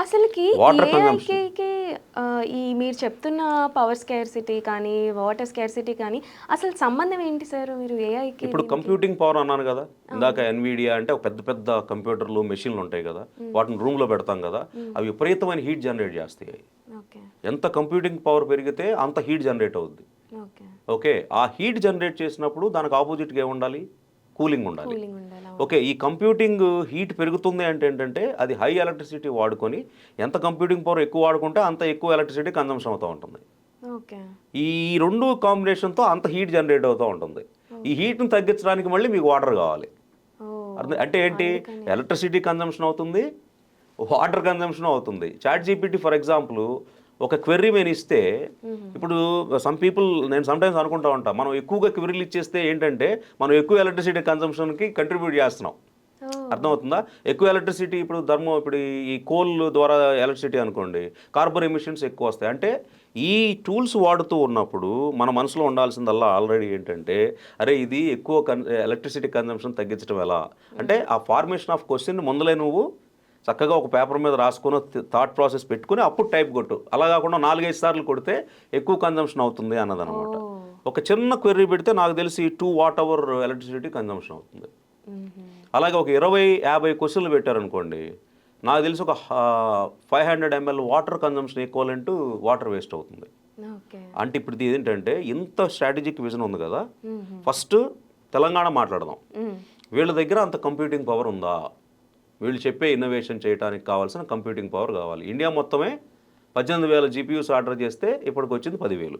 అసలుకి ఈ మీరు చెప్తున్న పవర్ స్కేర్సిటీ కానీ వాటర్ స్కేర్సిటీ కానీ అసలు సంబంధం ఏంటి సార్ మీరు ఏఐకి ఇప్పుడు కంప్యూటింగ్ పవర్ అన్నాను కదా ఇందాక ఎన్విడియా అంటే పెద్ద పెద్ద కంప్యూటర్లు మెషిన్లు ఉంటాయి కదా వాటిని రూమ్లో పెడతాం కదా అవి విపరీతమైన హీట్ జనరేట్ చేస్తాయి. ఎంత కంప్యూటింగ్ పవర్ పెరిగితే అంత హీట్ జనరేట్ అవుద్ది. ఓకే. ఓకే ఆ హీట్ జనరేట్ చేసినప్పుడు దానికి ఆపోజిట్గా ఏముండాలి? కూలింగ్ ఉండాలి. ఓకే ఈ కంప్యూటింగ్ హీట్ పెరుగుతుంది అంటే ఏంటంటే అది హై ఎలక్ట్రిసిటీ వాడుకొని ఎంత కంప్యూటింగ్ పవర్ ఎక్కువ వాడుకుంటే అంత ఎక్కువ ఎలక్ట్రిసిటీ కన్జంప్షన్ అవుతూ ఉంటుంది. ఈ రెండు కాంబినేషన్తో అంత హీట్ జనరేట్ అవుతూ ఉంటుంది. ఈ హీట్ని తగ్గించడానికి మళ్ళీ మీకు వాటర్ కావాలి. అంటే ఏంటి? ఎలక్ట్రిసిటీ కన్జంప్షన్ అవుతుంది వాటర్ కన్జంప్షన్ అవుతుంది. చాట్ జీపీటీ ఫర్ ఎగ్జాంపుల్ ఒక క్వెర్రీ నేను ఇస్తే ఇప్పుడు సమ్ పీపుల్ నేను సమ్టైమ్స్ అనుకుంటా ఉంటా మనం ఎక్కువగా క్వెర్రీలు ఇచ్చేస్తే ఏంటంటే మనం ఎక్కువ ఎలక్ట్రిసిటీ కన్జంప్షన్కి కంట్రిబ్యూట్ చేస్తున్నాం. అర్థమవుతుందా? ఎక్కువ ఎలక్ట్రిసిటీ ఇప్పుడు ధర్మం ఇప్పుడు ఈ కోల్ ద్వారా ఎలక్ట్రిసిటీ అనుకోండి కార్బన్ ఎమిషన్స్ ఎక్కువ వస్తాయి. అంటే ఈ టూల్స్ వాడుతూ ఉన్నప్పుడు మన మనసులో ఉండాల్సిందల్లా ఆల్రెడీ ఏంటంటే అరే ఇది ఎక్కువ కన్ ఎలక్ట్రిసిటీ కన్జంప్షన్ తగ్గించడం ఎలా? అంటే ఆ ఫార్మేషన్ ఆఫ్ క్వశ్చన్ ముందలే నువ్వు చక్కగా ఒక పేపర్ మీద రాసుకొని థాట్ ప్రాసెస్ పెట్టుకుని అప్పుడు టైప్ కొట్టు అలా కాకుండా నాలుగైదు సార్లు కొడితే ఎక్కువ కన్జంప్షన్ అవుతుంది అన్నదన్నమాట ఓ. ఒక చిన్న క్వెర్రీ పెడితే నాకు తెలిసి two watt hour electricity consumption అవుతుంది. అలాగే ఒక ఇరవై యాభై క్వశ్చన్లు పెట్టారనుకోండి నాకు తెలిసి ఒక five hundred ML water consumption equivalent water waste అవుతుంది అంటే ఇప్పుడు ఏంటంటే ఇంత స్ట్రాటజిక్ విజన్ ఉంది కదా. ఫస్ట్ తెలంగాణ మాట్లాడదాం. వీళ్ళ దగ్గర అంత కంప్యూటింగ్ పవర్ ఉందా వీళ్ళు చెప్పే ఇన్నోవేషన్ చేయడానికి కావాల్సిన కంప్యూటింగ్ పవర్ కావాలి. ఇండియా మొత్తమే పద్దెనిమిది వేల జీపీయూస్ ఆర్డర్ చేస్తే ఇప్పటికి వచ్చింది పదివేలు.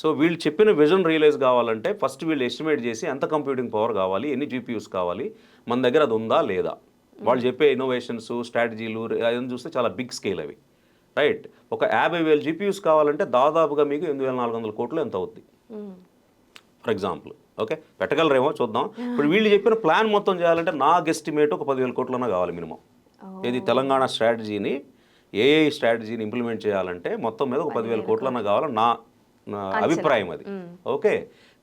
సో వీళ్ళు చెప్పిన విజన్ రియలైజ్ కావాలంటే ఫస్ట్ వీళ్ళు ఎస్టిమేట్ చేసి ఎంత కంప్యూటింగ్ పవర్ కావాలి ఎన్ని జీపీయూస్ కావాలి మన దగ్గర అది ఉందా లేదా? వాళ్ళు చెప్పే ఇన్నోవేషన్స్ స్ట్రాటజీలు అదని చూస్తే చాలా బిగ్ స్కేల్ అవి. రైట్ ఒక యాభై వేలు జీపీయూస్ కావాలంటే దాదాపుగా మీకు ఎనిమిది వేల నాలుగు వందల కోట్లు ఎంత అవుద్ది. For example okay? పెట్టగలరేమో చూద్దాం. ఇప్పుడు వీళ్ళు చెప్పిన ప్లాన్ మొత్తం చేయాలంటే నా గెస్టిమేట్ ఒక పదివేల కోట్లన్నా కావాలి మినిమం. ఇది తెలంగాణ స్ట్రాటజీని ఏఐ స్ట్రాటజీని ఇంప్లిమెంట్ చేయాలంటే మొత్తం మీద ఒక పదివేల కోట్లన్నా. కావాలని నా నా అభిప్రాయం అది. ఓకే?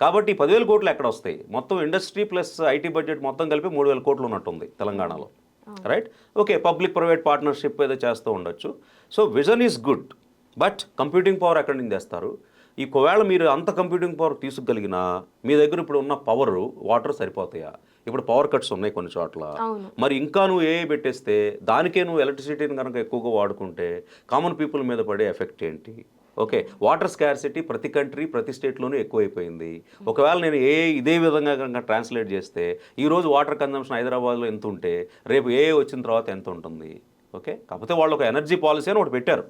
కాబట్టి ఈ పదివేల కోట్లు ఎక్కడ వస్తాయి? మొత్తం ఇండస్ట్రీ ప్లస్ ఐటీ బడ్జెట్ మొత్తం కలిపి మూడు వేల కోట్లు ఉన్నట్టుంది తెలంగాణలో. Right okay public private partnership ఏదో చేస్తూ ఉండొచ్చు. So vision is good but computing power ఎక్కడి నుంచి తెస్తారు? ఈ ఒకవేళ మీరు అంత కంప్యూటింగ్ పవర్ తీసుకెళ్ళినా మీ దగ్గర ఇప్పుడు ఉన్న పవర్ వాటర్ సరిపోతాయా? ఇప్పుడు పవర్ కట్స్ ఉన్నాయి కొన్ని చోట్ల. మరి ఇంకా నువ్వు ఏ పెట్టేస్తే దానికే నువ్వు ఎలక్ట్రిసిటీని కనుక ఎక్కువగా వాడుకుంటే కామన్ పీపుల్ మీద పడే ఎఫెక్ట్ ఏంటి? ఓకే వాటర్ స్కార్సిటీ ప్రతి కంట్రీ ప్రతి స్టేట్లోనూ ఎక్కువైపోయింది. ఒకవేళ నేను ఏ ఇదే విధంగా కనుక ట్రాన్స్లేట్ చేస్తే ఈరోజు వాటర్ కన్జంప్షన్ హైదరాబాద్లో ఎంత ఉంటే రేపు ఏ వచ్చిన తర్వాత ఎంత ఉంటుంది ఓకే? కాకపోతే వాళ్ళు ఒక ఎనర్జీ పాలసీ అని ఒకటి పెట్టారు.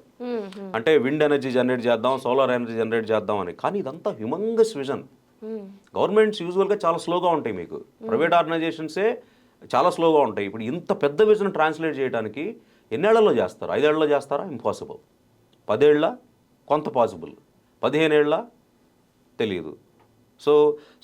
అంటే విండ్ ఎనర్జీ జనరేట్ చేద్దాం సోలార్ ఎనర్జీ జనరేట్ చేద్దాం అని. కానీ ఇదంతా హ్యూమంగస్ విజన్. గవర్నమెంట్స్ యూజువల్గా చాలా స్లోగా ఉంటాయి మీకు. ప్రైవేట్ ఆర్గనైజేషన్సే చాలా స్లోగా ఉంటాయి. ఇప్పుడు ఇంత పెద్ద విజన్ ట్రాన్స్లేట్ చేయడానికి ఎన్నేళ్ళలో చేస్తారు? ఐదేళ్ళలో చేస్తారా? ఇంపాసిబుల్. పదేళ్ళ? కొంత పాసిబుల్. పదిహేనేళ్ళ? తెలియదు సో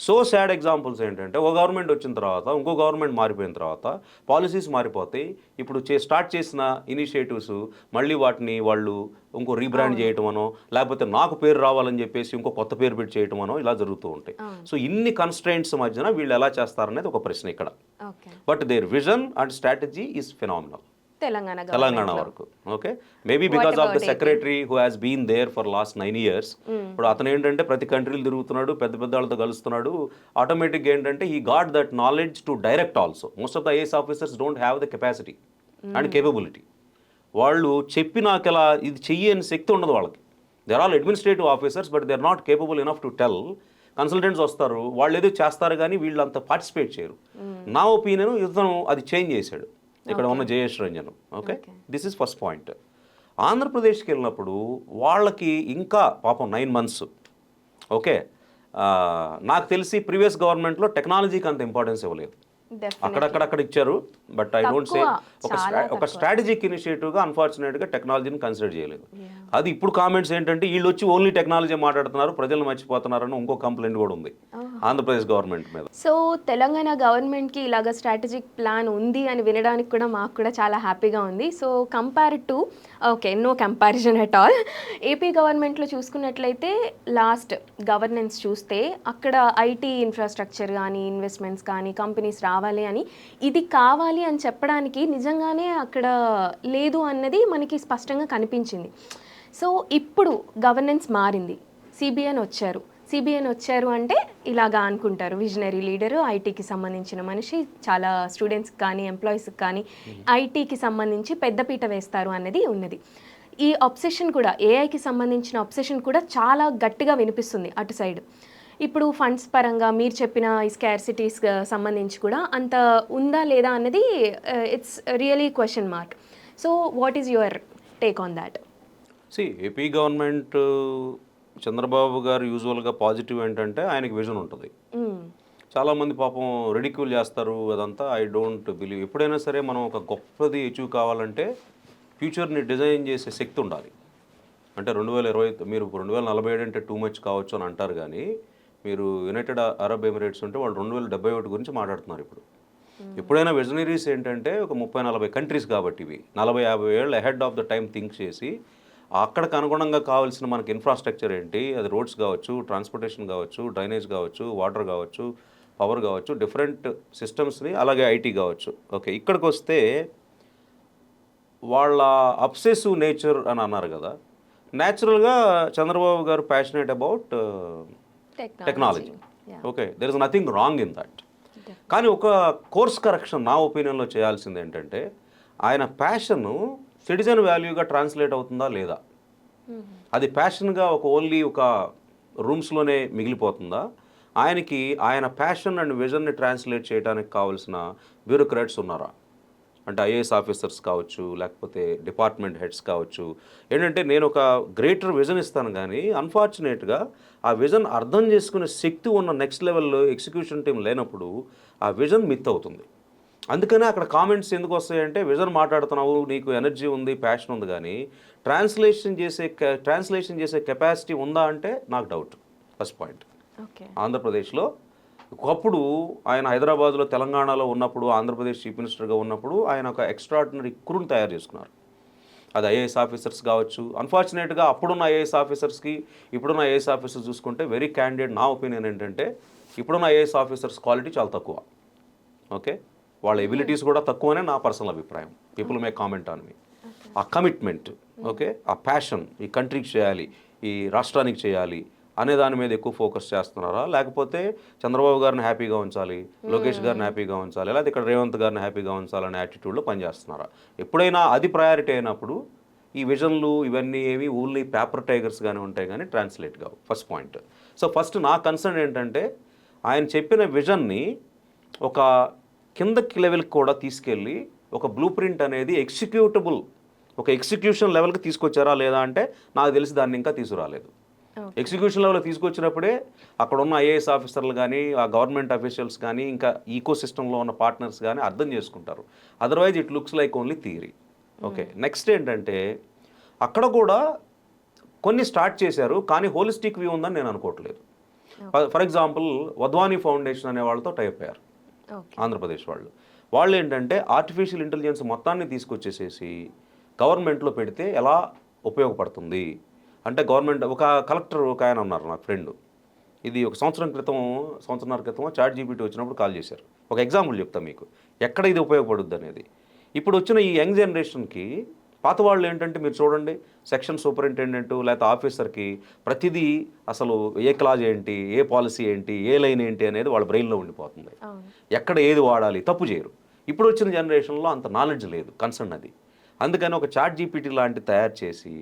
సో సాడ్ ఎగ్జాంపుల్స్ ఏంటంటే ఒక గవర్నమెంట్ వచ్చిన తర్వాత ఇంకో గవర్నమెంట్ మారిపోయిన తర్వాత పాలసీస్ మారిపోతాయి ఇప్పుడు చే స్టార్ట్ చేసిన ఇనిషియేటివ్స్ మళ్ళీ వాటిని వాళ్ళు ఇంకో రీబ్రాండ్ చేయటమనో లేకపోతే నాకు పేరు రావాలని చెప్పేసి ఇంకో కొత్త పేరు పెట్టి చేయటమనో ఇలా జరుగుతూ ఉంటాయి. సో ఇన్ని కన్స్ట్రైంట్స్ మధ్యన వీళ్ళు ఎలా చేస్తారనేది ఒక ప్రశ్న ఇక్కడ. But their vision and strategy is phenomenal Telangana Telangana. వరకు. Okay maybe because of the? Secretary who has been there for last nine years ఇప్పుడు అతను ఏంటంటే ప్రతి కంట్రీలు తిరుగుతున్నాడు పెద్ద పెద్ద వాళ్ళతో కలుస్తున్నాడు. ఆటోమేటిక్గా ఏంటంటే ఈ got that knowledge to direct also most of the IAS officers don't have the capacity and capability వాళ్ళు చెప్పి నాకు ఇలా ఇది చెయ్యి అని శక్తి ఉండదు వాళ్ళకి. They're all administrative officers but they are not capable enough to tell consultants వస్తారు వాళ్ళు ఏదో చేస్తారు కానీ వీళ్ళు అంత పార్టిసిపేట్ చేయరు. నా ఒపీనియన్ ఇతను అది చేంజ్ చేశాడు. ఇక్కడ ఉన్న Jayesh Ranjan. Okay this is first point ఆంధ్రప్రదేశ్కి వెళ్ళినప్పుడు వాళ్ళకి ఇంకా పాపం నైన్ మంత్స్ ఓకే నాకు తెలిసి ప్రీవియస్ గవర్నమెంట్లో టెక్నాలజీకి అంత ఇంపార్టెన్స్ ఇవ్వలేదు. అక్కడక్కడక్కడ ఇచ్చారు బట్ ఐ డోంట్ సే ఒక ఒక స్ట్రాటజిక్ ఇనిషియేటివ్గా అన్ఫార్చునేట్గా టెక్నాలజీని కన్సిడర్ చేయలేదు. అది ఇప్పుడు కామెంట్స్ ఏంటంటే వీళ్ళు వచ్చి ఓన్లీ టెక్నాలజీ మాట్లాడుతున్నారు ప్రజలు మర్చిపోతున్నారని ఇంకో కంప్లైంట్ కూడా ఉంది. ఆంధ్రప్రదేశ్ గవర్నమెంట్ మీద. సో తెలంగాణ గవర్నమెంట్కి ఇలాగ స్ట్రాటజిక్ ప్లాన్ ఉంది అని వినడానికి కూడా మాకు కూడా చాలా హ్యాపీగా ఉంది. So compare to okay no comparison at all AP గవర్నమెంట్లో చూసుకున్నట్లయితే లాస్ట్ గవర్నెన్స్ చూస్తే అక్కడ ఐటీ ఇన్ఫ్రాస్ట్రక్చర్ కానీ ఇన్వెస్ట్మెంట్స్ కానీ కంపెనీస్ రావాలి కావాలి అని. ఇది కావాలి అని చెప్పడానికి నిజంగానే అక్కడ లేదు అన్నది మనకి స్పష్టంగా కనిపించింది. సో ఇప్పుడు గవర్నెన్స్ మారింది. సిబిఎన్ వచ్చారు. సిబిఎన్ వచ్చారు అంటే ఇలాగా అనుకుంటారు. విజనరీ లీడరు ఐటీకి సంబంధించిన మనిషి చాలా స్టూడెంట్స్కి కానీ ఎంప్లాయీస్కి కానీ ఐటీకి సంబంధించి పెద్దపీట వేస్తారు అన్నది ఉన్నది. ఈ అబ్సెషన్ కూడా ఏఐకి సంబంధించిన అబ్సెషన్ కూడా చాలా గట్టిగా వినిపిస్తుంది అటు సైడ్ ఇప్పుడు ఫండ్స్ పరంగా మీరు చెప్పిన ఈ స్కార్సిటీస్ సంబంధించి కూడా అంత ఉందా లేదా అన్నది it's really question mark so what is your take on that see AP government Chandrababu garu యూజువల్గా పాజిటివ్ ఏంటంటే ఆయనకి విజన్ ఉంటుంది. చాలామంది పాపం రెడిక్యూల్ చేస్తారు అదంతా. ఐ డోంట్ బిలీవ్ ఎప్పుడైనా సరే మనం ఒక గొప్పది అచీవ్ కావాలంటే ఫ్యూచర్ని డిజైన్ చేసే శక్తి ఉండాలి. అంటే రెండు వేల ఇరవై మీరు రెండు వేల నలభై ఏడు అంటే టూ మచ్ కావచ్చు అని అంటారు కానీ మీరు యునైటెడ్ అరబ్ ఎమిరేట్స్ ఉంటే వాళ్ళు రెండు వేల డెబ్బై ఒకటి గురించి మాట్లాడుతున్నారు ఇప్పుడు. ఎప్పుడైనా విజనరీస్ ఏంటంటే ఒక ముప్పై నలభై కంట్రీస్ కాబట్టి ఇవి. నలభై యాభై ఏళ్ళు ahead of the time think చేసి అక్కడికి అనుగుణంగా కావాల్సిన మనకి ఇన్ఫ్రాస్ట్రక్చర్ ఏంటి? అది రోడ్స్ కావచ్చు ట్రాన్స్పోర్టేషన్ కావచ్చు డ్రైనేజ్ కావచ్చు వాటర్ కావచ్చు పవర్ కావచ్చు డిఫరెంట్ సిస్టమ్స్ని అలాగే ఐటీ కావచ్చు. ఓకే ఇక్కడికి వస్తే వాళ్ళ అబ్సెసివ్ నేచర్ అని అన్నారు కదా. న్యాచురల్గా Chandrababu garu passionate about technology okay there is nothing wrong in that కానీ ఒక కోర్స్ కరెక్షన్ నా ఒపీనియన్లో చేయాల్సింది ఏంటంటే ఆయన ప్యాషన్ సిటిజన్ వాల్యూగా ట్రాన్స్లేట్ అవుతుందా లేదా? అది ప్యాషన్గా ఒక ఓన్లీ ఒక రూమ్స్లోనే మిగిలిపోతుందా? ఆయనకి ఆయన ప్యాషన్ అండ్ విజన్ని ట్రాన్స్లేట్ చేయడానికి కావాల్సిన బ్యూరోక్రాట్స్ ఉన్నారా? అంటే ఐఏఎస్ ఆఫీసర్స్ కావచ్చు లేకపోతే డిపార్ట్మెంట్ హెడ్స్ కావచ్చు. ఏంటంటే నేను ఒక గ్రేటర్ విజన్ ఇస్తాను కానీ అన్ఫార్చునేట్గా ఆ విజన్ అర్థం చేసుకునే శక్తి ఉన్న నెక్స్ట్ లెవెల్లో ఎగ్జిక్యూషన్ టీం లేనప్పుడు ఆ విజన్ మిత్ అవుతుంది. అందుకనే అక్కడ కామెంట్స్ ఎందుకు వస్తాయంటే విజన్ మాట్లాడుతున్నావు నీకు ఎనర్జీ ఉంది ప్యాషన్ ఉంది కానీ ట్రాన్స్లేషన్ చేసే ట్రాన్స్లేషన్ చేసే కెపాసిటీ ఉందా అంటే నాకు డౌట్. First point. ఓకే. ఆంధ్రప్రదేశ్లో ఒకప్పుడు ఆయన హైదరాబాద్లో తెలంగాణలో ఉన్నప్పుడు ఆంధ్రప్రదేశ్ చీఫ్ మినిస్టర్గా ఉన్నప్పుడు ఆయన ఒక ఎక్స్ట్రాడినరీ క్రూని తయారు చేసుకున్నారు. అది ఐఏఎస్ ఆఫీసర్స్ కావచ్చు. అన్ఫార్చునేట్గా అప్పుడున్న ఐఏఎస్ ఆఫీసర్స్కి ఇప్పుడున్న ఐఏఎస్ ఆఫీసర్స్ చూసుకుంటే వెరీ క్యాండిడేట్ నా ఒపీనియన్ ఏంటంటే ఇప్పుడున్న ఐఏఎస్ ఆఫీసర్స్ క్వాలిటీ చాలా తక్కువ. ఓకే? వాళ్ళ ఎబిలిటీస్ కూడా తక్కువనే నా పర్సనల్ అభిప్రాయం. People may comment on me uh commitment okay? ఆ ప్యాషన్ ఈ కంట్రీకి చేయాలి ఈ రాష్ట్రానికి చేయాలి అనే దాని మీద ఎక్కువ ఫోకస్ చేస్తున్నారా? లేకపోతే చంద్రబాబు గారిని హ్యాపీగా ఉంచాలి లోకేష్ గారిని హ్యాపీగా ఉంచాలి లేకపోతే ఇక్కడ రేవంత్ గారిని హ్యాపీగా ఉంచాలనే యాటిట్యూడ్లో పనిచేస్తున్నారా? ఎప్పుడైనా అది ప్రయారిటీ అయినప్పుడు ఈ విజన్లు ఇవన్నీ ఏవి ఓన్లీ పేపర్ టైగర్స్గానే ఉంటాయి కానీ ట్రాన్స్లేట్ కావు. ఫస్ట్ పాయింట్ సో ఫస్ట్ నా కన్సర్న్ ఏంటంటే ఆయన చెప్పిన విజన్ని ఒక కిందకి లెవెల్కి కూడా తీసుకెళ్ళి ఒక బ్లూ ప్రింట్ అనేది ఎగ్జిక్యూటబుల్ ఒక ఎగ్జిక్యూషన్ లెవెల్కి తీసుకొచ్చారా లేదా అంటే నాకు తెలిసి దాన్ని ఇంకా తీసుకురాలేదు. ఎగ్జిక్యూషన్ లెవెల్ తీసుకొచ్చినప్పుడే అక్కడ ఉన్న ఐఏఎస్ ఆఫీసర్లు కానీ ఆ గవర్నమెంట్ అఫీషియల్స్ కానీ ఇంకా ఈకో సిస్టంలో ఉన్న పార్ట్నర్స్ కానీ అర్థం చేసుకుంటారు. Otherwise it looks like only theory okay next ఏంటంటే అక్కడ కూడా కొన్ని స్టార్ట్ చేశారు కానీ హోలిస్టిక్ వ్యూ ఉందని నేను అనుకోవట్లేదు. ఫర్ ఎగ్జాంపుల్ వద్వానీ ఫౌండేషన్ అనే వాళ్ళతో టైప్ అయ్యారు. ఆంధ్రప్రదేశ్ వాళ్ళు. వాళ్ళు ఏంటంటే ఆర్టిఫిషియల్ ఇంటెలిజెన్స్ మొత్తాన్ని తీసుకొచ్చేసేసి గవర్నమెంట్లో పెడితే ఎలా ఉపయోగపడుతుంది? అంటే గవర్నమెంట్ ఒక కలెక్టర్ ఒక ఆయన ఉన్నారు నాకు ఫ్రెండ్. ఇది ఒక సంవత్సరం క్రితం సంవత్సరాల క్రితం చాట్ జీపీటీ వచ్చినప్పుడు కాల్ చేశారు. ఒక ఎగ్జాంపుల్ చెప్తా మీకు. ఎక్కడ ఇది ఉపయోగపడుద్ది అనేది ఇప్పుడు వచ్చిన ఈ యంగ్ జనరేషన్కి పాత వాళ్ళు ఏంటంటే మీరు చూడండి సెక్షన్ సూపరింటెండెంట్ లేకపోతే ఆఫీసర్కి ప్రతిదీ అసలు ఏ క్లాజ్ ఏంటి ఏ పాలసీ ఏంటి ఏ లైన్ ఏంటి అనేది వాళ్ళ బ్రెయిన్లో ఉండిపోతుంది. ఎక్కడ ఏది వాడాలి తప్పు చేయరు. ఇప్పుడు వచ్చిన జనరేషన్లో అంత నాలెడ్జ్ లేదు కన్సర్న్ అది. అందుకని ఒక చాట్ జీపీటీ లాంటి తయారు చేసి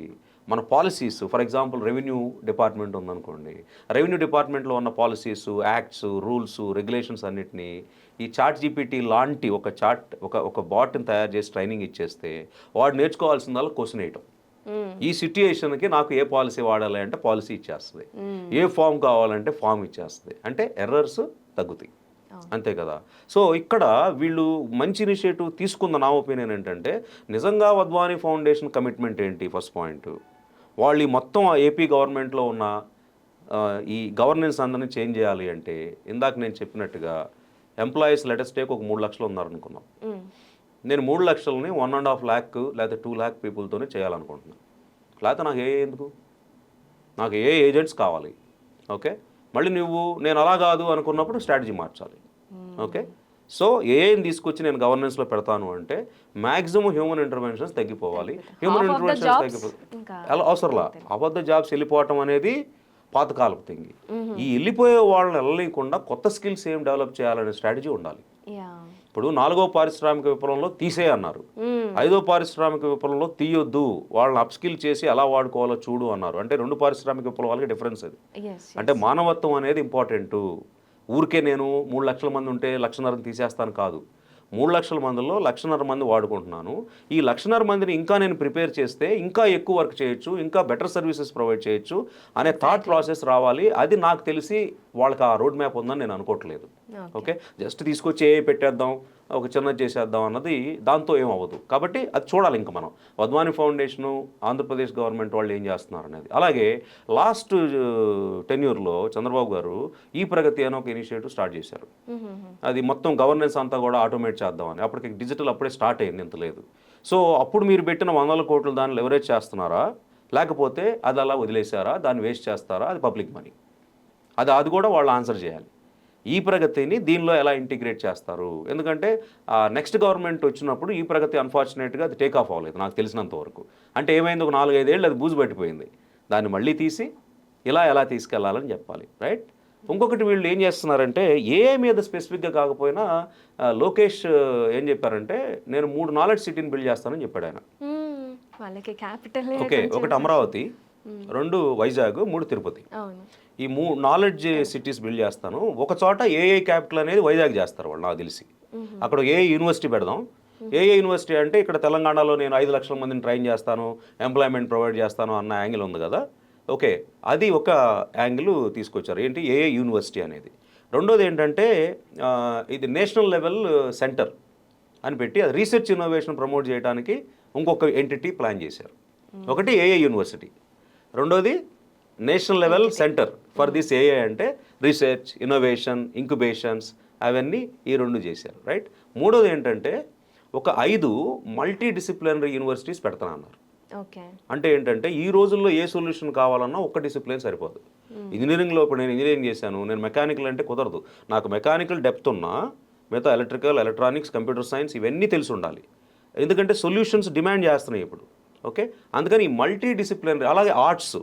మన policies for example revenue department ఉందనుకోండి రెవెన్యూ డిపార్ట్మెంట్లో ఉన్న పాలసీస్ యాక్ట్స్ రూల్స్ రెగ్యులేషన్స్ అన్నిటినీ ఈ చాట్ జీపీటీ లాంటి ఒక చాట్ ఒక ఒక బాట్ని తయారు చేసి ట్రైనింగ్ ఇచ్చేస్తే వాడు నేర్చుకోవాల్సిందల్లా క్వశ్చన్ వేయటం. ఈ సిట్యుయేషన్కి నాకు ఏ పాలసీ వాడాలి అంటే పాలసీ ఇచ్చేస్తుంది. ఏ ఫామ్ కావాలంటే ఫామ్ ఇచ్చేస్తుంది. అంటే ఎర్రర్స్ తగ్గుతాయి. అంతే కదా. సో ఇక్కడ వీళ్ళు మంచి ఇనిషియేటివ్ తీసుకున్న నా ఒపీనియన్ ఏంటంటే నిజంగా వద్వాని ఫౌండేషన్ కమిట్మెంట్ ఏంటి? ఫస్ట్ పాయింట్ వాళ్ళు ఈ మొత్తం ఏపీ గవర్నమెంట్లో ఉన్న ఆ, ఈ గవర్నెన్స్ అందరినీ చేంజ్ చేయాలి అంటే ఇందాక నేను చెప్పినట్టుగా ఎంప్లాయీస్ లెటెస్ట్ టేక్ ఒక మూడు లక్షలు ఉన్నారనుకుందాం. మ్మ్. నేను మూడు లక్షలని వన్ అండ్ హాఫ్ ల్యాక్ లేకపోతే టూ ల్యాక్ పీపుల్తోనే చేయాలనుకుంటున్నాను. లేకపోతే నాకు ఏ ఎందుకు? నాకు ఏ ఏజెంట్స్ కావాలి? ఓకే? మళ్ళీ నువ్వు నేను అలా కాదు అనుకున్నప్పుడు స్ట్రాటజీ మార్చాలి. ఓకే? సో ఏం తీసుకొచ్చి నేను గవర్నెన్స్లో పెడతాను అంటే మ్యాక్సిమం హ్యూమన్ ఇంటర్వెన్షన్స్ తగ్గిపోవాలి. హ్యూమన్ ఇంటర్వెన్షన్స్ jobs తగ్గిపో ఇంకా అలా అవసరంలా? అబద్ధ జాబ్స్ వెళ్ళిపోవటం అనేది పాతకాలపు థింగ్. ఈ వెళ్ళిపోయే వాళ్ళని వెళ్ళలేకుండా కొత్త స్కిల్స్ ఏం డెవలప్ చేయాలనే స్ట్రాటజీ ఉండాలి. ఇప్పుడు నాలుగో పారిశ్రామిక విప్లవంలో తీసే అన్నారు. ఐదో పారిశ్రామిక విప్లవంలో తీయొద్దు. వాళ్ళని అప్స్కిల్ చేసి ఎలా వాడుకోవాలో చూడు అన్నారు. అంటే రెండు పారిశ్రామిక విప్లవాలకి డిఫరెన్స్ అది. అంటే మానవత్వం అనేది ఇంపార్టెంట్ ఊరికే నేను మూడు లక్షల మంది ఉంటే లక్షన్నర తీసేస్తాను కాదు. మూడు లక్షల మందిలో లక్షన్నర మంది వాడుకుంటున్నాను. ఈ లక్షన్నర మందిని ఇంకా నేను ప్రిపేర్ చేస్తే ఇంకా ఎక్కువ వర్క్ చేయొచ్చు ఇంకా బెటర్ సర్వీసెస్ ప్రొవైడ్ చేయొచ్చు అనే థాట్ ప్రాసెస్ రావాలి. అది నాకు తెలిసి వాళ్ళకి ఆ రోడ్ మ్యాప్ ఉందని నేను అనుకోవట్లేదు. ఓకే. జస్ట్ తీసుకొచ్చి ఏ పెట్టేద్దాం. ఒక చిన్నది చేసేద్దాం అన్నది దాంతో ఏం అవ్వదు కాబట్టి అది చూడాలి ఇంకా మనం. వద్వాని ఫౌండేషను ఆంధ్రప్రదేశ్ గవర్నమెంట్ వాళ్ళు ఏం చేస్తున్నారు అనేది. అలాగే లాస్ట్ టెన్యూర్లో చంద్రబాబు గారు ఈ ప్రగతి అని ఒక ఇనిషియేటివ్ స్టార్ట్ చేశారు. అది మొత్తం గవర్నెన్స్ అంతా కూడా ఆటోమేట్ చేద్దామని. అప్పటికి డిజిటల్ అప్పుడే స్టార్ట్ అయింది ఇంత లేదు. సో అప్పుడు మీరు పెట్టిన వందల కోట్లు దాన్ని లెవరేజ్ చేస్తున్నారా? లేకపోతే అది అలా వదిలేశారా? దాన్ని వేస్ట్ చేస్తారా? అది పబ్లిక్ మనీ అది అది కూడా వాళ్ళు ఆన్సర్ చేయాలి. ఈ ప్రగతిని దీనిలో ఎలా ఇంటిగ్రేట్ చేస్తారు? ఎందుకంటే నెక్స్ట్ గవర్నమెంట్ వచ్చినప్పుడు ఈ ప్రగతి అన్ఫార్చునేట్గా అది టేక్ ఆఫ్ అవ్వలేదు నాకు తెలిసినంత వరకు. అంటే ఏమైంది? ఒక నాలుగైదేళ్ళు అది బూజు పట్టిపోయింది. దాన్ని మళ్ళీ తీసి ఇలా ఎలా తీసుకెళ్ళాలని చెప్పాలి రైట్ ఇంకొకటి వీళ్ళు ఏం చేస్తున్నారంటే ఏ మీద స్పెసిఫిక్గా కాకపోయినా లోకేష్ ఏం చెప్పారంటే నేను మూడు నాలెడ్జ్ సిటీని బిల్డ్ చేస్తానని చెప్పాడు ఆయన. ఓకే ఒకటి అమరావతి రెండు వైజాగ్ మూడు తిరుపతి. ఈ మూ నాలెడ్జ్ సిటీస్ బిల్డ్ చేస్తాను. ఒక చోట ఏఐ క్యాపిటల్ అనేది వైజాగ్ చేస్తారు వాళ్ళు నాకు తెలిసి. అక్కడ ఏ యూనివర్సిటీ పెడదాం. ఏఏ యూనివర్సిటీ అంటే ఇక్కడ తెలంగాణలో నేను ఐదు లక్షల మందిని ట్రైన్ చేస్తాను ఎంప్లాయ్మెంట్ ప్రొవైడ్ చేస్తాను అన్న యాంగిల్ ఉంది కదా. ఓకే అది ఒక యాంగిల్ తీసుకొచ్చారు. ఏంటి? ఏఏ యూనివర్సిటీ అనేది. రెండోది ఏంటంటే ఇది నేషనల్ లెవెల్ సెంటర్ అని పెట్టి అది రీసెర్చ్ ఇన్నోవేషన్ ప్రమోట్ చేయడానికి ఇంకొక ఎంటిటీ ప్లాన్ చేశారు. ఒకటి ఏఏ యూనివర్సిటీ రెండోది national level centre for this AI అంటే రీసెర్చ్ ఇన్నోవేషన్ ఇంక్యుబేషన్స్ అవన్నీ ఈ రెండు చేశారు రైట్? మూడోది ఏంటంటే ఒక ఐదు మల్టీ డిసిప్లినరీ యూనివర్సిటీస్ పెడతానన్నారు. ఓకే. అంటే ఏంటంటే ఈ రోజుల్లో ఏ సొల్యూషన్ కావాలన్నా ఒక్క డిసిప్లిన్ సరిపోదు. ఇంజనీరింగ్లో ఇప్పుడు నేను ఇంజనీరింగ్ చేశాను నేను మెకానికల్ అంటే కుదరదు. నాకు మెకానికల్ డెప్త్ ఉన్నా మిగతా ఎలక్ట్రికల్ ఎలక్ట్రానిక్స్ కంప్యూటర్ సైన్స్ ఇవన్నీ తెలిసి ఉండాలి. ఎందుకంటే సొల్యూషన్స్ డిమాండ్ చేస్తున్నాయి ఇప్పుడు ఓకే? అందుకని ఈ మల్టీ డిసిప్లినరీ అలాగే ఆర్ట్స్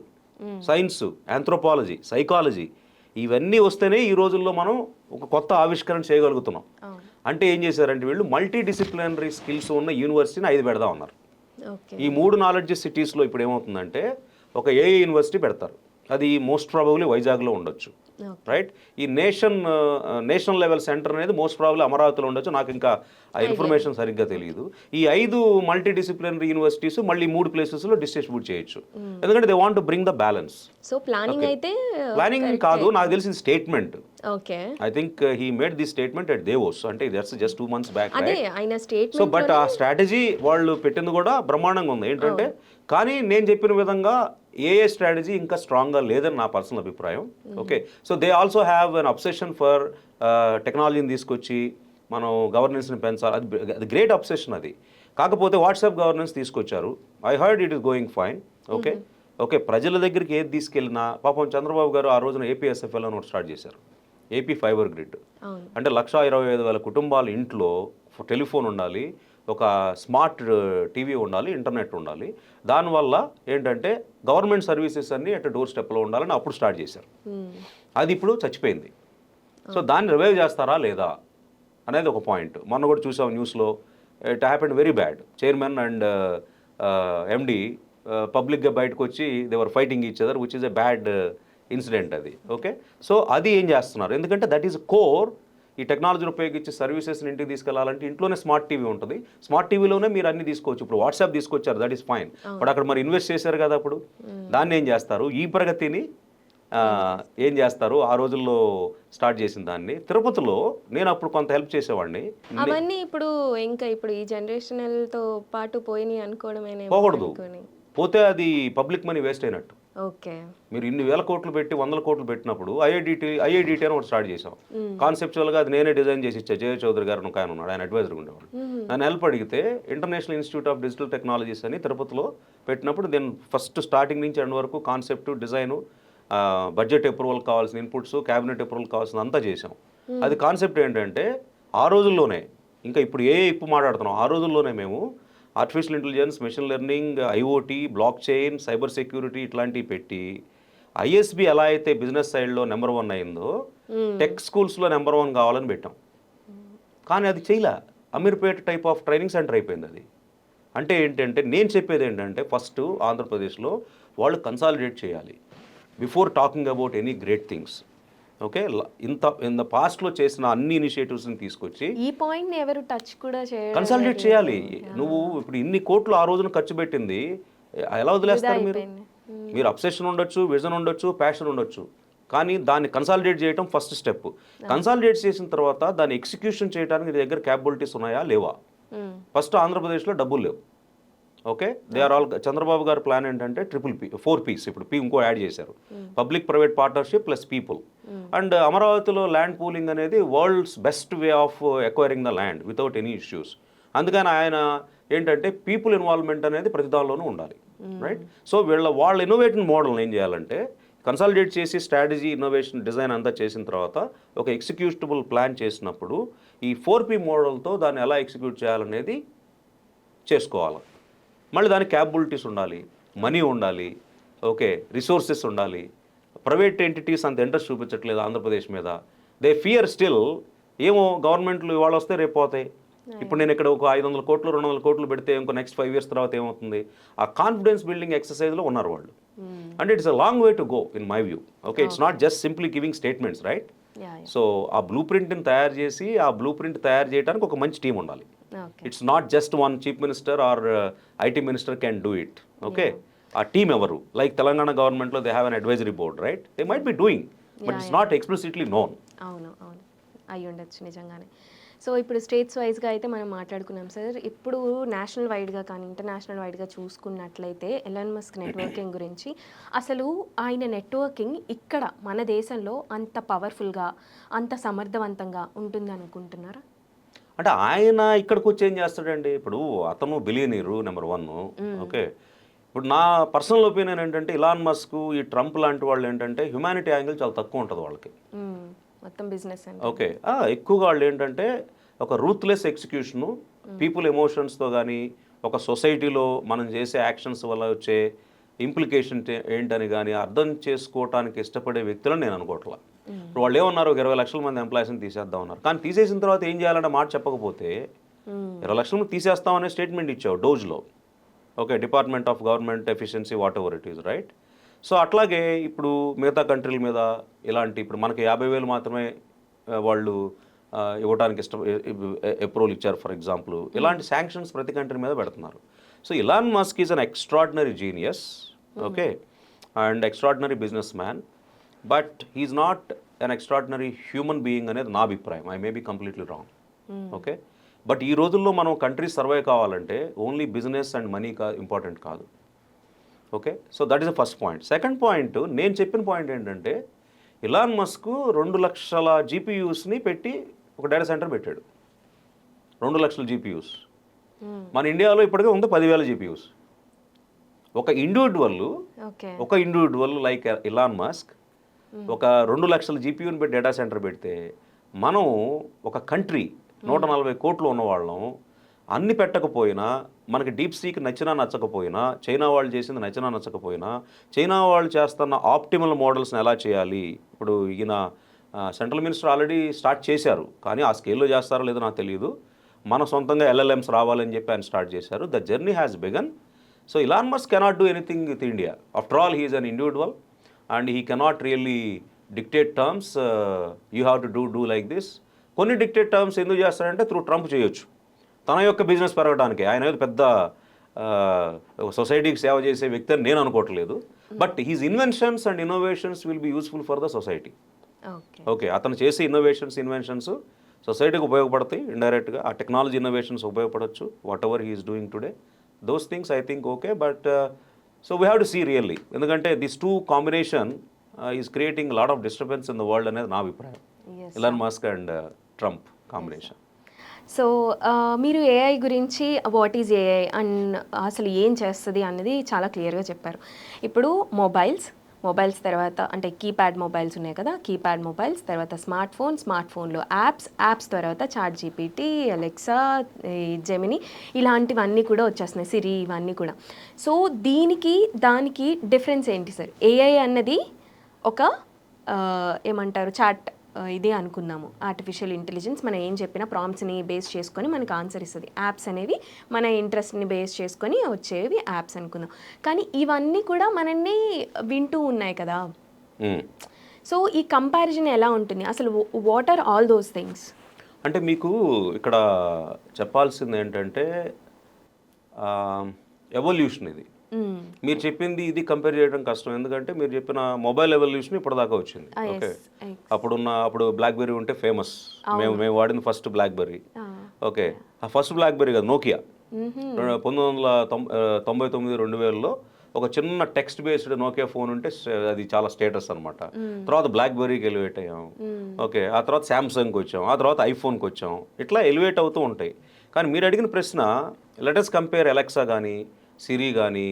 సైన్స్ ఆంథ్రోపాలజీ సైకాలజీ ఇవన్నీ వస్తేనే ఈ రోజుల్లో మనం ఒక కొత్త ఆవిష్కరణ చేయగలుగుతున్నాం. అంటే ఏం చేశారంటే వీళ్ళు మల్టీ డిసిప్లినరీ స్కిల్స్ ఉన్న యూనివర్సిటీని ఐదు పెడదాం అన్నారు. ఓకే. ఈ మూడు నాలెడ్జ్ సిటీస్లో ఇప్పుడు ఏమవుతుందంటే ఒక ఏఏ యూనివర్సిటీ పెడతారు. అది మోస్ట్ ప్రాబబ్లీ వైజాగ్లో ఉండొచ్చు. రైట్ ఈ నేషన్ నేషనల్ లెవెల్ సెంటర్ అనేది మోస్ట్ ప్రాబ్లీ అమరావతిలో ఉండొచ్చు. నాకు ఇంకా ఆ ఇన్ఫర్మేషన్ సరిగ్గా తెలియదు ఈ ఐదు మల్టీ డిసిప్లినరీ యూనివర్సిటీస్ మళ్ళీ మూడు ప్లేసెస్లో డిస్ట్రిబ్యూట్ చేయొచ్చు. ఎందుకంటే they want bring the balance so planning అయితే ప్లానింగ్ కాదు నాకు తెలిసిన statement okay I think he made the statement at Davos అంటే that's just two months back so but uh strategy వాళ్ళు పెట్టింది కూడా బ్రహ్మాండంగా ఉంది. ఏంటంటే కానీ నేను చెప్పిన విధంగా ఏ ఏ స్ట్రాటజీ ఇంకా స్ట్రాంగ్గా లేదని నా పర్సనల్ అభిప్రాయం. Okay so they also have an obsession for టెక్నాలజీని తీసుకొచ్చి మనం గవర్నెన్స్ని పెంచాలి. అది అది గ్రేట్ అబ్సెషన్ అది. కాకపోతే వాట్సాప్ గవర్నెన్స్ తీసుకొచ్చారు. I heard it is going fine okay okay ప్రజల దగ్గరికి ఏది తీసుకెళ్ళినా పాపం చంద్రబాబు గారు ఆ రోజున ఏపీఎస్ఎఫ్ఎల్ అని ఒకటి స్టార్ట్ చేశారు. ఏపీ ఫైబర్ గ్రిడ్ అంటే లక్ష ఇరవై ఐదు వేల కుటుంబాల ఇంట్లో టెలిఫోన్ ఉండాలి. ఒక స్మార్ట్ టీవీ ఉండాలి ఇంటర్నెట్ ఉండాలి. దానివల్ల ఏంటంటే గవర్నమెంట్ సర్వీసెస్ అన్నీ అట్ డోర్ స్టెప్లో ఉండాలని అప్పుడు స్టార్ట్ చేశారు. మ్మ్. అది ఇప్పుడు చచ్చిపోయింది. సో దాన్ని రివైవ్ చేస్తారా లేదా అనేది ఒక పాయింట్. మొన్న కూడా చూసాం న్యూస్లో it happened very bad. Chairman and MD పబ్లిక్గా బయటకు వచ్చి they were fighting each other which is a bad incident అది. ఓకే? సో అది ఏం చేస్తున్నారు? ఎందుకంటే దట్ ఈస్ కోర్ ఈ టెక్నాలజీని ఉపయోగించి సర్వీసెస్ని ఇంటికి తీసుకెళ్ళాలంటే ఇంట్లోనే స్మార్ట్ టీవీ ఉంటుంది. స్మార్ట్ టీవీలోనే మీరు అన్ని తీసుకోవచ్చు. ఇప్పుడు వాట్సాప్ తీసుకొచ్చారు దట్ ఈస్ ఫైన్ బట్ అక్కడ మరి ఇన్వెస్ట్ చేశారు కదా అప్పుడు? దాన్ని ఏం చేస్తారు? ఈ ప్రగతిని ఏం చేస్తారు? ఆ రోజుల్లో స్టార్ట్ చేసిన దాన్ని. తిరుపతిలో నేను అప్పుడు కొంత హెల్ప్ చేసేవాడిని. అవన్నీ ఇప్పుడు ఇంకా ఇప్పుడు ఈ జనరేషనల్తో పాటు పోయినాయి అనుకోవడమేనే పోకూడదు. పోతే అది పబ్లిక్ మనీ వేస్ట్ అయినట్టు. ఓకే. మీరు ఇన్ని వేల కోట్లు పెట్టి వందల కోట్లు పెట్టినప్పుడు ఐఐడిటి ఐఐడిటి అని ఒకటి స్టార్ట్ చేసాం కాన్సెప్చువల్గా అది నేనే డిజైన్ చేసి ఇచ్చా. జయ చౌదరి గారు ఒక ఆయన ఉన్నాడు. ఆయన అడ్వైజర్ ఉండేవాడు. నన్ను హెల్ప్ అడిగితే international institute of digital technologies అని తిరుపతిలో పెట్టినప్పుడు నేను ఫస్ట్ స్టార్టింగ్ నుంచి ఎండ్ వరకు కాన్సెప్ట్ డిజైను బడ్జెట్ అప్రూవల్ కావాల్సిన ఇన్పుట్స్ క్యాబినెట్ అప్రూవల్ కావాల్సిన అంతా చేసాం అది కాన్సెప్ట్ ఏంటంటే ఆ రోజుల్లోనే ఇంకా ఇప్పుడు ఏ ఇప్పుడు మాట్లాడుతున్నాం ఆ రోజుల్లోనే మేము artificial intelligence machine learning IoT blockchain cyber security ఇట్లాంటివి పెట్టి ఐఎస్బి ఎలా అయితే బిజినెస్ సైడ్లో నెంబర్ వన్ అయిందో టెక్ స్కూల్స్లో నెంబర్ వన్ కావాలని పెట్టాం. కానీ అది చేయలే. Ameerpet type of training centre అయిపోయింది అది. అంటే ఏంటంటే నేను చెప్పేది ఏంటంటే ఫస్ట్ ఆంధ్రప్రదేశ్లో వాళ్ళు కన్సాలిడేట్ చేయాలి. Before talking about any great things. Okay? ఇంత ఇన్ ద పాస్ట్లో చేసిన అన్ని ఇనిషియేటివ్స్ని తీసుకొచ్చి ఈ పాయింట్ని ఎవరు టచ్ కూడా చేయడం కన్సాలిడేట్ చేయాలి. నువ్వు ఇప్పుడు ఇన్ని కోట్లు ఆ రోజున ఖర్చు పెట్టింది ఎలా వదిలేస్తారు మీరు. మీరు అబ్సెషన్ ఉండొచ్చు విజన్ ఉండొచ్చు ప్యాషన్ ఉండొచ్చు. కానీ దాన్ని కన్సాలిడేట్ చేయడం ఫస్ట్ స్టెప్. కన్సాలిడేట్ చేసిన తర్వాత దాన్ని ఎగ్జిక్యూషన్ చేయడానికి నీ దగ్గర క్యాపబిలిటీస్ ఉన్నాయా? లేవా. ఫస్ట్ ఆంధ్రప్రదేశ్లో డబ్బులు లేవు. Okay? They are all Chandrababu గారి ప్లాన్ ఏంటంటే ట్రిపుల్ పీ ఫోర్ పీస్. ఇప్పుడు పీ ఇంకో యాడ్ చేశారు. Public private partnership plus people. And అమరావతిలో ల్యాండ్ పూలింగ్ అనేది world's best way of acquiring the land without any issues. అందుకని ఆయన ఏంటంటే పీపుల్ ఇన్వాల్వ్మెంట్ అనేది ప్రతి దానిలోనూ ఉండాలి. రైట్? సో వీళ్ళ వాళ్ళ ఇన్నోవేటివ్ మోడల్ని ఏం చేయాలంటే కన్సాలిడేట్ చేసి స్ట్రాటజీ ఇన్నోవేషన్ డిజైన్ అంతా చేసిన తర్వాత ఒక ఎగ్జిక్యూటబుల్ ప్లాన్ చేసినప్పుడు ఈ ఫోర్ పీ మోడల్తో దాన్ని ఎలా ఎగ్జిక్యూట్ చేయాలనేది చేసుకోవాలి. మళ్ళీ దానికి క్యాపబిలిటీస్ ఉండాలి మనీ ఉండాలి ఓకే రిసోర్సెస్ ఉండాలి. ప్రైవేట్ ఎంటిటీస్ అంత ఇంట్రెస్ట్ చూపించట్లేదు ఆంధ్రప్రదేశ్ మీద. దే ఫియర్ స్టిల్ ఏమో గవర్నమెంట్లు ఇవాళ వస్తే రేపు పోతాయి. ఇప్పుడు నేను ఇక్కడ ఒక ఐదు వందల కోట్లు రెండు వందల కోట్లు పెడితే ఇంకో నెక్స్ట్ ఫైవ్ ఇయర్స్ తర్వాత ఏమవుతుంది? ఆ కాన్ఫిడెన్స్ బిల్డింగ్ ఎక్సర్సైజ్లో ఉన్నారు వాళ్ళు. అంటే it's a long way to go in my view okay it's not just simply giving statements right so uh blue ప్రింట్ని తయారు చేసి ఆ బ్లూ ప్రింట్ తయారు చేయడానికి ఒక మంచి టీం ఉండాలి. It's not just one chief minister or IT minister can do it okay uh team ఎవరు? లైక్ తెలంగాణ గవర్నమెంట్లో they have an advisory board right they might be doing but it's not explicitly known అవును అవును. అయి ఉండొచ్చు నిజంగానే. So ఇప్పుడు states వైజ్గా అయితే మనం మాట్లాడుకున్నాం సార్. ఇప్పుడు నేషనల్ వైడ్గా కానీ ఇంటర్నేషనల్ వైడ్గా చూసుకున్నట్లయితే ఎలన్ మస్క్ నెట్వర్కింగ్ గురించి అసలు ఆయన నెట్వర్కింగ్ ఇక్కడ మన దేశంలో అంత పవర్ఫుల్గా అంత సమర్థవంతంగా ఉంటుంది అనుకుంటున్నారా అంటే ఆయన ఇక్కడికి వచ్చి ఏం చేస్తాడండి? ఇప్పుడు అతను బిలియనీరు నెంబర్ వన్. ఓకే. ఇప్పుడు నా పర్సనల్ ఒపీనియన్ ఏంటంటే ఇలాన్ మస్క్ ఈ ట్రంప్ లాంటి వాళ్ళు ఏంటంటే హ్యుమానిటీ యాంగిల్ చాలా తక్కువ ఉంటుంది వాళ్ళకి. మొత్తం బిజినెస్ ఓకే. ఎక్కువగా వాళ్ళు ఏంటంటే ఒక రూత్లెస్ ఎగ్జిక్యూషను పీపుల్ ఎమోషన్స్తో కానీ ఒక సొసైటీలో మనం చేసే యాక్షన్స్ వల్ల వచ్చే ఇంప్లికేషన్ ఏంటని కానీ అర్థం చేసుకోవటానికి ఇష్టపడే వ్యక్తులను నేను అనుకోవట్లా. ఇప్పుడు వాళ్ళు ఏమన్నారు? ఒక ఇరవై లక్షల మంది ఎంప్లాయీస్ని తీసేద్దాం అన్నారు. కానీ తీసేసిన తర్వాత ఏం చేయాలనే మాట చెప్పకపోతే. ఇరవై లక్షల మంది తీసేస్తామనే స్టేట్మెంట్ ఇచ్చావు డోజ్లో. Okay department of government efficiency whatever it is right so అట్లాగే ఇప్పుడు మిగతా కంట్రీల మీద ఇలాంటి ఇప్పుడు మనకి యాభై వేలు మాత్రమే వాళ్ళు ఇవ్వడానికి ఇష్టం అప్రూవల్ ఇచ్చారు ఫర్ ఎగ్జాంపుల్ ఇలాంటి శాంక్షన్స్ ప్రతి కంట్రీ మీద పెడుతున్నారు. So Elon Musk is an extraordinary genius okay and extraordinary businessman but he's not an extraordinary human being అనేది నా అభిప్రాయం. I may be completely wrong okay but ఈ రోజుల్లో మనం కంట్రీ సర్వే కావాలంటే ఓన్లీ బిజినెస్ అండ్ మనీ కా important కాదు. Okay so that is the first point second point నేను చెప్పిన పాయింట్ ఏంటంటే ఇలాన్ మస్క్ రెండు లక్షల జీపీయూస్ని పెట్టి ఒక డేటా సెంటర్ పెట్టాడు. రెండు లక్షల జీపీయూస్ మ్మ్. మన ఇండియాలో ఇప్పటికే ఉంది పదివేల జీపీయూస్ ఒక ఇండివిజువల్ ఒక ఇండివిజువల్ లైక్ ఇలాన్ మస్క్ ఒక రెండు లక్షల జీపీయూని పెట్టి డేటా సెంటర్ పెడితే మనం ఒక కంట్రీ నూట నలభై కోట్లు ఉన్నవాళ్ళం అన్ని పెట్టకపోయినా మనకి డీప్ సీక్ నచ్చినా నచ్చకపోయినా చైనా వాళ్ళు చేసింది నచ్చినా నచ్చకపోయినా చైనా వాళ్ళు చేస్తున్న ఆప్టిమల్ మోడల్స్ని ఎలా చేయాలి? ఇప్పుడు ఈయన సెంట్రల్ మినిస్టర్ ఆల్రెడీ స్టార్ట్ చేశారు. కానీ ఆ స్కేల్లో చేస్తారో లేదో నాకు తెలియదు. మన సొంతంగా ఎల్ఎల్ఎంస్ రావాలని చెప్పి ఆయన స్టార్ట్ చేశారు. The journey has begun so Elon Musk cannot do anything with India after all he's an individual and he cannot really dictate terms you have to do do like this కొన్ని dictate terms ఎందుకు చేస్తాడంటే through Trump చేయొచ్చు. తన యొక్క business పెరగడానికి ఆయన పెద్ద సొసైటీకి సేవ చేసే వ్యక్తి అని నేను అనుకోవట్లేదు. But his inventions and innovations will be useful for the society okay. Okay అతను చేసే ఇన్నోవేషన్స్ ఇన్వెన్షన్స్ సొసైటీకి ఉపయోగపడతాయి. ఇండైరెక్ట్గా ఆ technology innovations ఉపయోగపడవచ్చు whatever he's doing today those things I think okay but so we have to see really ఎందుకంటే this two combination is creating lot of disturbance in the world అనేది నా అభిప్రాయం. Elon Musk and Trump combination so మీరు AI గురించి what is AI and అసలు ఏం చేస్తుంది అన్నది చాలా క్లియర్గా చెప్పారు. ఇప్పుడు మొబైల్స్ మొబైల్స్ తర్వాత అంటే కీప్యాడ్ మొబైల్స్ ఉన్నాయి కదా కీప్యాడ్ మొబైల్స్ తర్వాత స్మార్ట్ ఫోన్ స్మార్ట్ ఫోన్లో యాప్స్ యాప్స్ తర్వాత చాట్ జీపీటీ అలెక్సా జెమిని ఇలాంటివన్నీ కూడా వచ్చేస్తున్నాయి సిరి ఇవన్నీ కూడా. సో దీనికి దానికి డిఫరెన్స్ ఏంటి సార్? ఏఐ అన్నది ఒక ఏమంటారు చాట్ ఇది అనుకుందాము ఆర్టిఫిషియల్ ఇంటెలిజెన్స్ మనం ఏం చెప్పినా ప్రాంప్ట్స్ని బేస్ చేసుకొని మనకి ఆన్సర్ ఇస్తుంది. యాప్స్ అనేవి మన ఇంట్రెస్ట్ని బేస్ చేసుకొని వచ్చేవి యాప్స్ అనుకుందాం. కానీ ఇవన్నీ కూడా మనల్ని వింటూ ఉన్నాయి కదా. సో ఈ కంపారిజన్ ఎలా ఉంటుంది? అసలు what are all those things అంటే మీకు ఇక్కడ చెప్పాల్సింది ఏంటంటే ఎవల్యూషన్ ఇది. మీరు చెప్పింది ఇది కంపేర్ చేయడం కష్టం. ఎందుకంటే మీరు చెప్పిన మొబైల్ ఎవల్యూషన్ ఇప్పటిదాకా వచ్చింది. ఓకే అప్పుడున్న అప్పుడు బ్లాక్బెర్రీ ఉంటే ఫేమస్ మేము మేము వాడింది first BlackBerry okay uh first BlackBerry కదా నోకియా పంతొమ్మిది వందల తొంభై తొమ్మిది రెండు వేలలో ఒక చిన్న టెక్స్ట్ బేస్డ్ నోకియా ఫోన్ ఉంటే అది చాలా స్టేటస్ అనమాట తర్వాత బ్లాక్బెర్రీకి ఎలివేట్ అయ్యాం. ఓకే ఆ తర్వాత శాంసంగ్కి వచ్చాం. ఆ తర్వాత ఐఫోన్కి వచ్చాం. ఇట్లా ఎలివేట్ అవుతూ ఉంటాయి. కానీ మీరు అడిగిన ప్రశ్న లెటెస్ కంపేర్ ఎలక్సా కానీ సిరి కానీ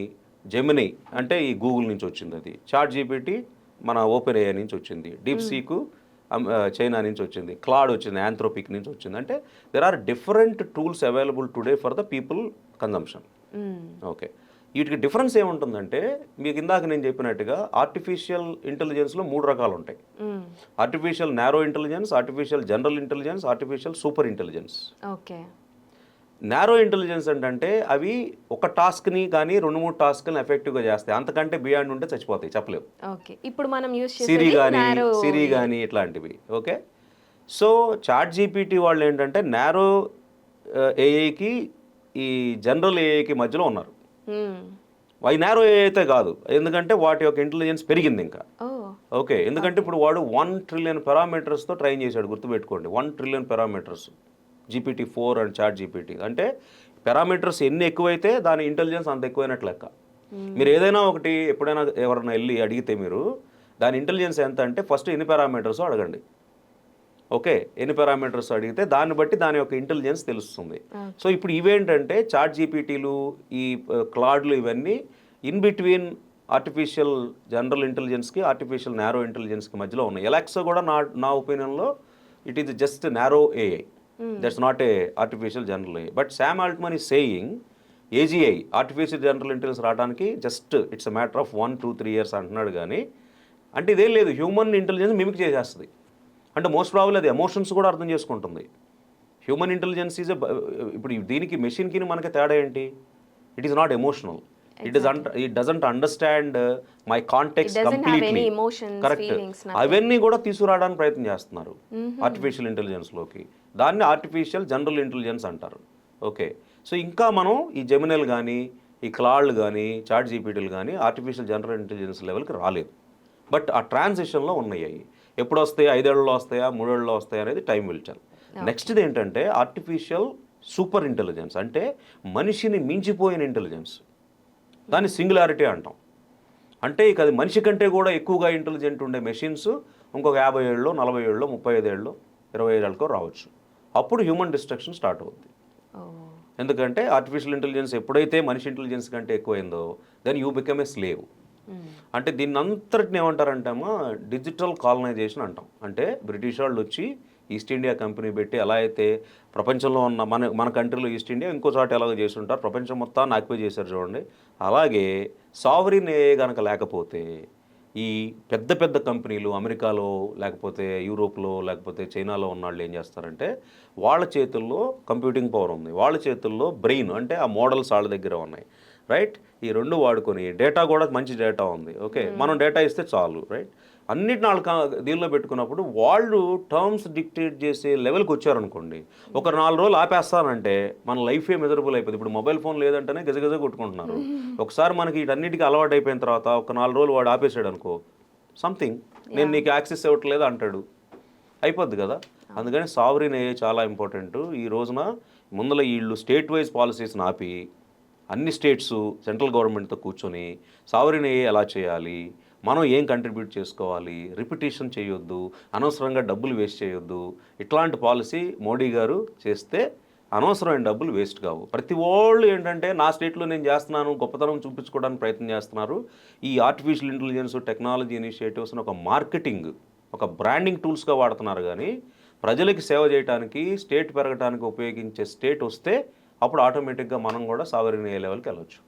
జెమిని అంటే ఈ గూగుల్ నుంచి వచ్చింది అది చాట్ జీపీటీ మన ఓపెన్ ఏఐ నుంచి వచ్చింది. డీప్ సీకు చైనా నుంచి వచ్చింది. క్లాడ్ వచ్చింది ఆంథ్రోపిక్ నుంచి వచ్చింది. అంటే there are different tools available today for the people consumption okay. వీటికి డిఫరెన్స్ ఏముంటుందంటే మీకు ఇందాక నేను చెప్పినట్టుగా ఆర్టిఫిషియల్ ఇంటెలిజెన్స్లో మూడు రకాలు ఉంటాయి artificial narrow intelligence artificial general intelligence artificial super intelligence okay. Narrow intelligence ఏంటంటే అవి ఒక టాస్క్ని కానీ రెండు మూడు టాస్క్ని ఎఫెక్టివ్గా చేస్తాయి. అంతకంటే బియాండ్ ఉంటే చచ్చిపోతాయి చెప్పలేవు ఓకే. ఇప్పుడు మనం యూస్ సిరి కానీ సిరి కానీ ఇట్లాంటివి ఓకే? సో చాట్ జీపీటీ వాళ్ళు ఏంటంటే నారో ఏఐకి ఈ జనరల్ ఏఐకి మధ్యలో ఉన్నారు. అవి నారో ఏఐ అయితే కాదు. ఎందుకంటే వాటి యొక్క ఇంటెలిజెన్స్ పెరిగింది ఇంకా. ఓకే. ఎందుకంటే ఇప్పుడు వాడు వన్ ట్రిలియన్ పారామీటర్స్తో ట్రైన్ చేశాడు గుర్తుపెట్టుకోండి. One trillion parameters GPT four and ChatGPT అంటే పారామీటర్స్ ఎన్ని ఎక్కువైతే దాని ఇంటెలిజెన్స్ అంత ఎక్కువైనట్లు లెక్క. మీరు ఏదైనా ఒకటి ఎప్పుడైనా ఎవరైనా వెళ్ళి అడిగితే మీరు దాని ఇంటెలిజెన్స్ ఎంత అంటే ఫస్ట్ ఎన్ని పారామీటర్స్ అడగండి. ఓకే ఎన్ని పారామీటర్స్ అడిగితే దాన్ని బట్టి దాని యొక్క ఇంటెలిజెన్స్ తెలుస్తుంది. సో ఇప్పుడు ఇవేంటంటే చాట్ జీపీటీలు ఈ క్లాడ్లు ఇవన్నీ ఇన్ బిట్వీన్ ఆర్టిఫిషియల్ జనరల్ ఇంటెలిజెన్స్కి ఆర్టిఫిషియల్ నారో ఇంటెలిజెన్స్కి మధ్యలో ఉన్నాయి. ఎలాక్సా కూడా నా నా ఒపీనియన్లో it is just narrow AI that's not a artificial general AI but Sam Altman is saying AGI artificial general intelligence రావడానికి just it's a matter of one two three years అంటున్నాడు కానీ అంటే ఇదేం లేదు హ్యూమన్ ఇంటెలిజెన్స్ మిమిక్ చేసేస్తుంది. అంటే most probably అది emotions కూడా అర్థం చేసుకుంటుంది. హ్యూమన్ ఇంటెలిజెన్స్ ఈజ్ ఇప్పుడు దీనికి మెషిన్కి మనకి తేడా ఏంటి? It is not emotional it is it doesn't understand my context completely correct అవన్నీ కూడా తీసుకురావడానికి ప్రయత్నం చేస్తున్నారు ఆర్టిఫిషియల్ ఇంటెలిజెన్స్లోకి దాన్ని ఆర్టిఫిషియల్ జనరల్ ఇంటెలిజెన్స్ అంటారు. ఓకే సో ఇంకా మనం ఈ జెమినల్ కానీ ఈ క్లాళ్ళు కానీ చాట్ జీపీటీలు కానీ ఆర్టిఫిషియల్ జనరల్ ఇంటెలిజెన్స్ లెవెల్కి రాలేదు. బట్ ఆ ట్రాన్సిషన్లో ఉన్నాయి ఎప్పుడు వస్తాయి ఐదేళ్ళలో వస్తాయా? మూడేళ్ళలో వస్తాయా అనేది టైం విల్చాలి నెక్స్ట్ది ఏంటంటే ఆర్టిఫిషియల్ సూపర్ ఇంటెలిజెన్స్ అంటే మనిషిని మించిపోయిన ఇంటెలిజెన్స్ దాన్ని సింగులారిటీ అంటాం. అంటే ఇక అది మనిషి కంటే కూడా ఎక్కువగా ఇంటెలిజెంట్ ఉండే మెషిన్స్ ఇంకొక యాభై ఏళ్ళలో నలభై ఏళ్ళలో ముప్పై ఐదు ఏళ్ళలో ఇరవై ఏళ్ళకో రావచ్చు. అప్పుడు హ్యూమన్ డిస్ట్రక్షన్ స్టార్ట్ అవుద్ది. ఓ. ఎందుకంటే ఆర్టిఫిషియల్ ఇంటెలిజెన్స్ ఎప్పుడైతే మనిషి ఇంటెలిజెన్స్ కంటే ఎక్కువైందో then you become a slave అంటే దీన్ని అంతటిని ఏమంటారంటేమో డిజిటల్ కాలనైజేషన్ అంటాం. అంటే బ్రిటిష్ వాళ్ళు వచ్చి ఈస్ట్ ఇండియా కంపెనీ పెట్టి ఎలా అయితే ప్రపంచంలో ఉన్న మన మన కంట్రీలో ఈస్ట్ ఇండియా ఇంకో చోట ఎలాగో చేసి ఉంటారు ప్రపంచం మొత్తాన్ని ఆక్యుపై చేశారు చూడండి. అలాగే సావరిన్ ఏ కనుక లేకపోతే ఈ పెద్ద పెద్ద కంపెనీలు అమెరికాలో లేకపోతే యూరోప్లో లేకపోతే చైనాలో ఉన్న వాళ్ళు ఏం చేస్తారంటే వాళ్ళ చేతుల్లో కంప్యూటింగ్ పవర్ ఉంది. వాళ్ళ చేతుల్లో బ్రెయిన్ అంటే ఆ మోడల్స్ వాళ్ళ దగ్గర ఉన్నాయి. రైట్ ఈ రెండు వాడుకొని డేటా కూడా మంచి డేటా ఉంది. ఓకే మనం డేటా ఇస్తే చాలు. రైట్ అన్నిటిని వాళ్ళు దీనిలో పెట్టుకున్నప్పుడు వాళ్ళు టర్మ్స్ డిక్టేట్ చేసే లెవెల్కి వచ్చారనుకోండి. ఒక నాలుగు రోజులు ఆపేస్తానంటే మన లైఫే మెజరబుల్ అయిపోయింది ఇప్పుడు మొబైల్ ఫోన్ లేదంటేనే గజగజ కొట్టుకుంటున్నారు. ఒకసారి మనకి వీటన్నిటికీ అలవాటు అయిపోయిన తర్వాత ఒక నాలుగు రోజులు వాడు ఆపేసాడు అనుకో సంథింగ్ నేను నీకు యాక్సెస్ ఇవ్వట్లేదు అంటాడు. అయిపోద్ది కదా? అందుకని సావరిన్ ఏ చాలా ఇంపార్టెంట్. ఈ రోజున ముందల వీళ్ళు స్టేట్ వైజ్ పాలసీస్ని ఆపి అన్ని స్టేట్స్ సెంట్రల్ గవర్నమెంట్తో కూర్చొని సావరిన్ ఏ ఎలా చేయాలి మనం ఏం కంట్రిబ్యూట్ చేసుకోవాలి? రిపిటేషన్ చేయొద్దు అనవసరంగా డబ్బులు వేస్ట్ చేయొద్దు. ఇట్లాంటి పాలసీ మోడీ గారు చేస్తే అనవసరమైన డబ్బులు వేస్ట్ కావు. ప్రతి వాళ్ళు ఏంటంటే నా స్టేట్లో నేను చేస్తున్నాను గొప్పతనం చూపించుకోవడానికి ప్రయత్నం చేస్తున్నారు. ఈ ఆర్టిఫిషియల్ ఇంటెలిజెన్స్ టెక్నాలజీ ఇనిషియేటివ్స్ని ఒక మార్కెటింగ్ ఒక బ్రాండింగ్ టూల్స్గా వాడుతున్నారు కానీ ప్రజలకి సేవ చేయడానికి స్టేట్ పెరగడానికి ఉపయోగించే స్టేట్ వస్తే అప్పుడు ఆటోమేటిక్గా మనం కూడా సావరిన్ ఏ లెవెల్కి వెళ్ళొచ్చు.